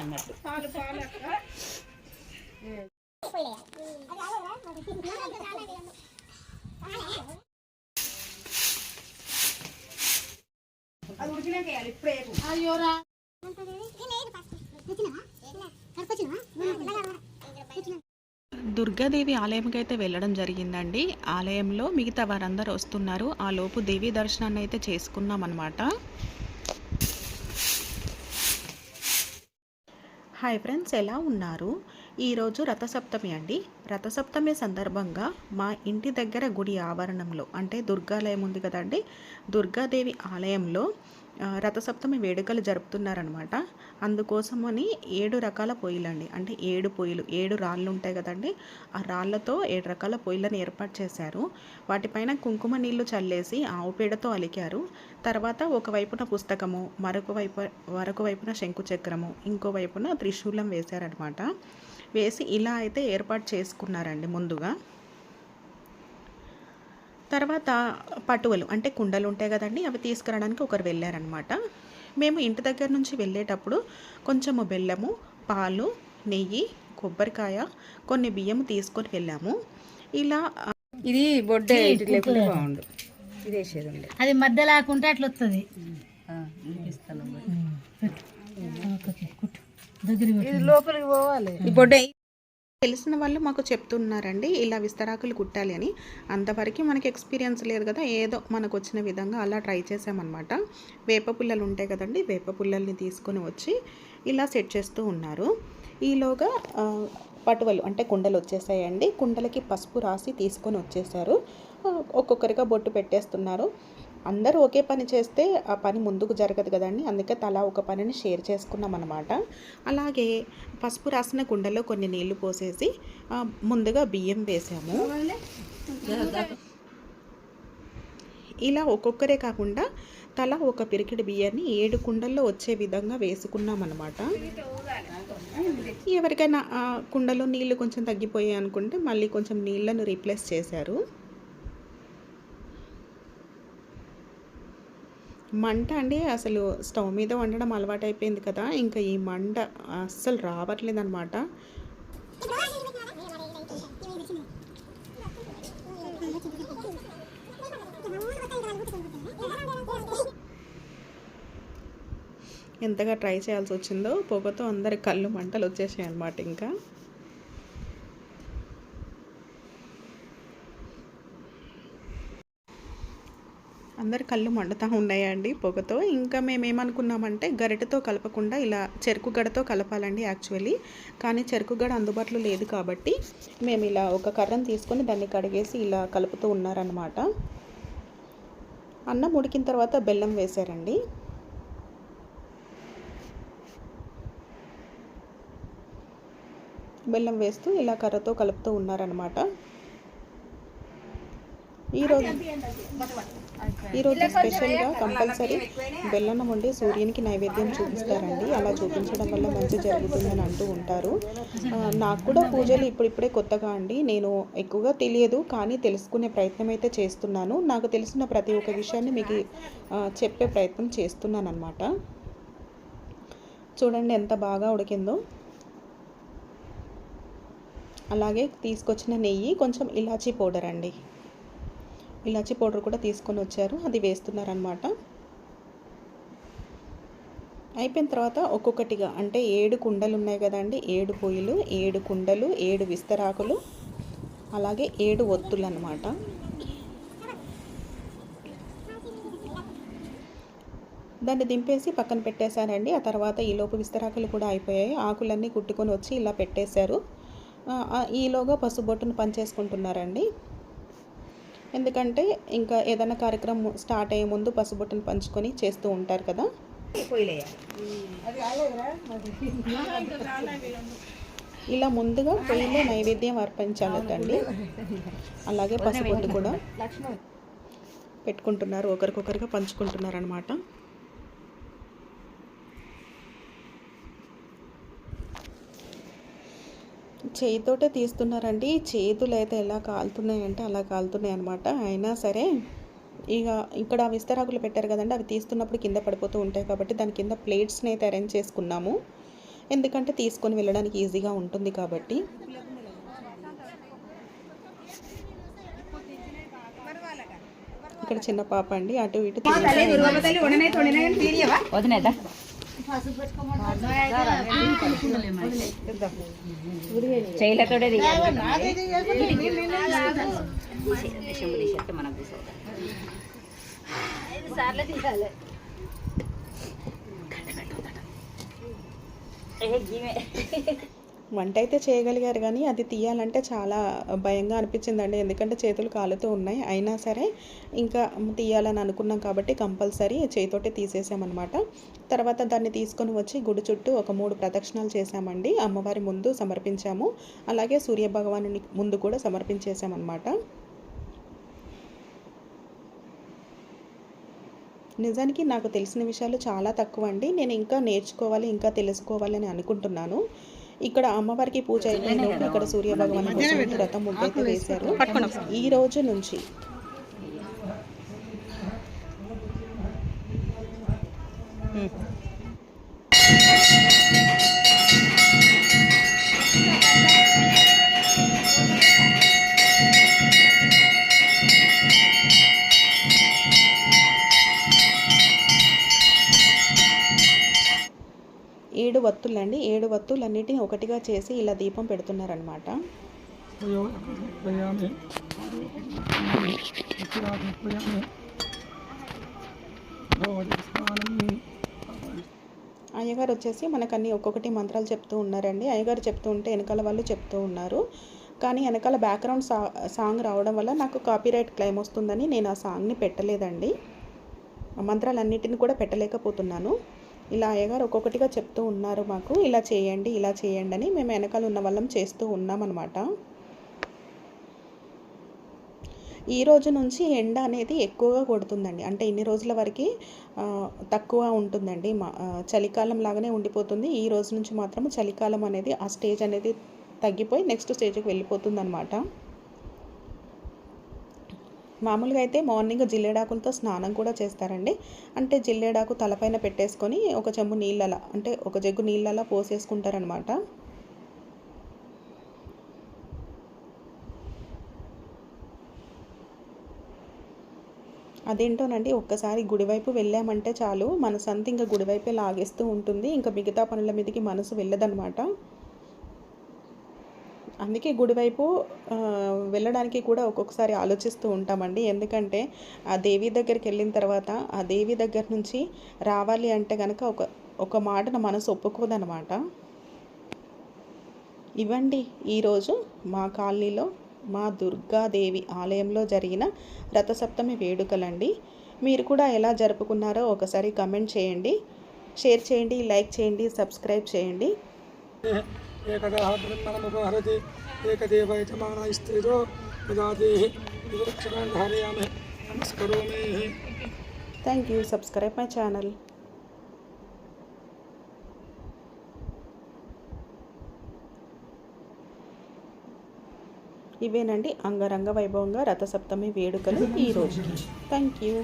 అన్నట్టు అది ఉడికినాక వేయాలి దుర్గాదేవి ఆలయంకి అయితే వెళ్ళడం జరిగిందండి. ఆలయంలో మిగతా వారందరూ వస్తున్నారు. ఆ లోపు దేవి దర్శనాన్ని అయితే చేసుకున్నాం అనమాట హాయ్ ఫ్రెండ్స్ ఎలా ఉన్నారు? ఈరోజు రథసప్తమి అండి. రథసప్తమి సందర్భంగా మా ఇంటి దగ్గర గుడి ఆవరణంలో అంటే దుర్గాలయం ఉంది కదండి దుర్గాదేవి ఆలయంలో రథసప్తమి వేడుకలు జరుపుతున్నారనమాట అందుకోసమని ఏడు రకాల పొయ్యిలండి. అంటే ఏడు పొయ్యిలు ఏడు రాళ్ళు ఉంటాయి కదండి. ఆ రాళ్ళతో ఏడు రకాల పొయ్యిలను ఏర్పాటు చేశారు. వాటిపైన కుంకుమ నీళ్ళు చల్లేసి ఆవు పేడతో అలికారు. తర్వాత ఒక వైపున పుస్తకము మరొక వైపు మరొక వైపున శంకుచక్రము ఇంకోవైపున ఇంకో వైపున త్రిశూలం వేశారనమాట వేసి ఇలా అయితే ఏర్పాటు చేసుకున్నారండి ముందుగా. తర్వాత పటువలు అంటే కుండలు ఉంటాయి కదండి అవి తీసుకురావడానికి ఒకరు వెళ్ళారనమాట మేము ఇంటి దగ్గర నుంచి వెళ్ళేటప్పుడు కొంచెము బెల్లము పాలు నెయ్యి కొబ్బరికాయ కొన్ని బియ్యం తీసుకొని వెళ్ళాము. ఇలా ఇది బొడ్డే బాగుండు. అది మధ్య లేకుంటే అట్లా వస్తుంది దగ్గర లోపలికి పోవాలి. ఈ బొడ్డే తెలిసిన వాళ్ళు మాకు చెప్తున్నారండి ఇలా విస్తరాకులు కుట్టాలి అని. అంతవరకు మనకి ఎక్స్పీరియన్స్ లేదు కదా ఏదో మనకు వచ్చిన విధంగా అలా ట్రై చేసామన్నమాట వేప పుల్లలు ఉంటాయి కదండి వేప పుల్లల్ని తీసుకొని వచ్చి ఇలా సెట్ చేస్తూ ఉన్నారు. ఈలోగా పటువలు అంటే కుండలు వచ్చేసాయండి. కుండలకి పసుపు రాసి తీసుకొని వచ్చేసారు. ఒక్కొక్కరిగా బొట్టు పెట్టేస్తున్నారు. అందరూ ఒకే పని చేస్తే ఆ పని ముందుకు జరగదు కదండి. అందుకే తలా ఒక పనిని షేర్ చేసుకున్నాం అనమాట అలాగే పసుపు రాసిన కుండలో కొన్ని నీళ్ళు పోసేసి ముందుగా బియ్యం వేసాము. ఇలా ఒక్కొక్కరే కాకుండా తల ఒక పిరికిడి బియ్యాన్ని ఏడు కుండల్లో వచ్చే విధంగా వేసుకున్నామన్నమాట. ఎవరికైనా ఆ కుండలో నీళ్ళు కొంచెం తగ్గిపోయాయి అనుకుంటే మళ్ళీ కొంచెం నీళ్ళను రీప్లేస్ చేశారు. మంట అండి అసలు స్టవ్ మీద వండడం అలవాటు అయిపోయింది కదా ఇంకా ఈ మంట అస్సలు రావట్లేదు అనమాట ఎంతగా ట్రై చేయాల్సి వచ్చిందో పొగతో అందరి కళ్ళు మంటలు వచ్చేసాయి అనమాట ఇంకా. అందరి కళ్ళు మండుతూ ఉన్నాయండి పొగతో. ఇంకా మేము ఏమనుకున్నామంటే కలపకుండా ఇలా చెరుకు గడతో కలపాలండి యాక్చువల్లీ. కానీ చెరుకు గడ అందుబాటులో లేదు కాబట్టి మేము ఇలా ఒక కర్రను తీసుకొని దాన్ని కడిగేసి ఇలా కలుపుతూ ఉన్నారనమాట అన్నం ఉడికిన తర్వాత బెల్లం వేశారండి. బెల్లం వేస్తూ ఇలా కర్రతో కలుపుతూ ఉన్నారనమాట ఈరోజు ఈరోజు స్పెషల్గా కంపల్సరీ బెల్లం వండి సూర్యునికి నైవేద్యం చూపిస్తారండి. అలా చూపించడం వల్ల మంచి జరుగుతుందని అంటూ ఉంటారు. నాకు కూడా పూజలు ఇప్పుడిప్పుడే కొత్తగా అండి. నేను ఎక్కువగా తెలియదు కానీ తెలుసుకునే ప్రయత్నం అయితే చేస్తున్నాను. నాకు తెలిసిన ప్రతి ఒక్క విషయాన్ని మీకు చెప్పే ప్రయత్నం చేస్తున్నాను అనమాట చూడండి ఎంత బాగా ఉడికిందో. అలాగే తీసుకొచ్చిన నెయ్యి కొంచెం ఇలాచీ పౌడర్ అండి. ఇలాచీ పౌడర్ కూడా తీసుకొని వచ్చారు. అది వేస్తున్నారనమాట అయిపోయిన తర్వాత ఒక్కొక్కటిగా అంటే ఏడు కుండలు ఉన్నాయి కదండి. ఏడు పొయ్యిలు ఏడు కుండలు ఏడు విస్తరాకులు అలాగే ఏడు ఒత్తులు అనమాట దాన్ని దింపేసి పక్కన పెట్టేశారండి ఆ తర్వాత ఈలోపు విస్తరాకులు కూడా అయిపోయాయి. ఆకులన్నీ కుట్టుకొని వచ్చి ఇలా పెట్టేశారు. ఈలోగా పసుబొట్టును పంచేసుకుంటున్నారండి. ఎందుకంటే ఇంకా ఏదైనా కార్యక్రమం స్టార్ట్ అయ్యే ముందు పసుబొట్టును పంచుకొని చేస్తూ ఉంటారు కదా. ఇలా ముందుగా పొయ్యిలో నైవేద్యం అర్పించాలటండి. అలాగే పసుబొట్టు కూడా పెట్టుకుంటున్నారు ఒకరికొకరుగా పంచుకుంటున్నారు అనమాట చేతితోటే తీస్తున్నారండి. చేతులు అయితే ఎలా కాలుతున్నాయంటే అలా కాలుతున్నాయి అనమాట అయినా సరే ఇక ఇక్కడ విస్తరాకులు పెట్టారు కదండి. అవి తీస్తున్నప్పుడు కింద పడిపోతూ ఉంటాయి కాబట్టి దాని కింద ప్లేట్స్ని అయితే అరేంజ్ చేసుకున్నాము. ఎందుకంటే తీసుకొని వెళ్ళడానికి ఈజీగా ఉంటుంది కాబట్టి. ఇక్కడ చిన్న పాప అండి. అటు ఇటు తిరిగి వదినేదా చేయలేకడే మనకు కూర్చోవాలి వంట అయితే చేయగలిగారు కానీ అది తీయాలంటే చాలా భయంగా అనిపించిందండి. ఎందుకంటే చేతులు కాలుతూ ఉన్నాయి. అయినా సరే ఇంకా తీయాలని అనుకున్నాం కాబట్టి కంపల్సరీ చేతితోటే తీసేసామన్నమాట. తర్వాత దాన్ని తీసుకొని వచ్చి గుడి చుట్టూ ఒక మూడు ప్రదక్షిణాలు చేశామండి. అమ్మవారి ముందు సమర్పించాము. అలాగే సూర్య భగవానుని ముందు కూడా సమర్పించేసామన్నమాట నిజానికి నాకు తెలిసిన విషయాలు చాలా తక్కువ అండి నేను ఇంకా నేర్చుకోవాలి ఇంకా తెలుసుకోవాలి అని అనుకుంటున్నాను. ఇక్కడ అమ్మవారికి పూజ అయిపోయిన ఇక్కడ సూర్య భగవాన్ కోసం వ్రతం ముద్దైతే వేశారు. ఈ రోజు నుంచి. ఏడు వత్తులండి. ఏడు వత్తులన్నిటిని ఒకటిగా చేసి ఇలా దీపం పెడుతున్నారనమాట అయ్యగారు వచ్చేసి మనకన్నీ ఒక్కొక్కటి మంత్రాలు చెప్తూ ఉన్నారండి. అయ్యగారు చెప్తూ ఉంటే వెనకాల వాళ్ళు చెప్తూ ఉన్నారు. కానీ వెనకాల బ్యాక్గ్రౌండ్ సా సాంగ్ రావడం వల్ల నాకు కాపీరైట్ క్లెయిమ్ వస్తుందని నేను ఆ సాంగ్ని పెట్టలేదండి. మంత్రాలన్నిటిని కూడా పెట్టలేకపోతున్నాను. ఇలా అయ్యగారు ఒక్కొక్కటిగా చెప్తూ ఉన్నారు మాకు. ఇలా చేయండి ఇలా చేయండి అని మేము వెనకాల ఉన్న వాళ్ళం చేస్తూ ఉన్నామన్నమాట. ఈ రోజు నుంచి ఎండ అనేది ఎక్కువగా కొడుతుందండి. అంటే ఇన్ని రోజుల వరకు తక్కువ ఉంటుందండి. మా చలికాలం లాగానే ఉండిపోతుంది. ఈ రోజు నుంచి మాత్రం చలికాలం అనేది ఆ స్టేజ్ అనేది తగ్గిపోయి నెక్స్ట్ స్టేజ్కి వెళ్ళిపోతుంది అనమాట మామూలుగా అయితే మార్నింగ్ జిల్లేడాకులతో స్నానం కూడా చేస్తారండి. అంటే జిల్లేడాకు తలపైన పెట్టేసుకొని ఒక చెంబు నీళ్ళలా అంటే ఒక జగ్గు నీళ్ళలా పోసేసుకుంటారనమాట. అదేంటోనండి ఒక్కసారి గుడివైపు వెళ్ళామంటే చాలు మనసంతా ఇంకా గుడివైపే లాగేస్తూ ఉంటుంది. ఇంకా మిగతా పనుల మీదకి మనసు వెళ్ళదనమాట. అందుకే గుడివైపు వెళ్ళడానికి కూడా ఒక్కొక్కసారి ఆలోచిస్తూ ఉంటామండి. ఎందుకంటే ఆ దేవి దగ్గరికి వెళ్ళిన తర్వాత ఆ దేవి దగ్గర నుంచి రావాలి అంటే కనుక ఒక ఒక మాటను మనసు ఒప్పుకోదనమాట ఇవ్వండి ఈరోజు మా కాలనీలో మా దుర్గాదేవి ఆలయంలో జరిగిన రథసప్తమి వేడుకలండి. మీరు కూడా ఎలా జరుపుకున్నారో ఒకసారి కమెంట్ చేయండి. షేర్ చేయండి లైక్ చేయండి సబ్స్క్రైబ్ చేయండి. ఏకదా బ్రహ్మణముపహరతి ఏకదేవ యజమాన స్త్రీరో ఉదాదేహి వివక్షణాన్ని నమస్కరోమి. Thank you subscribe my channel ఇవేనండి అంగరంగ వైభవంగా రథసప్తమి వేడుకలు ఈ థ్యాంక్ యూ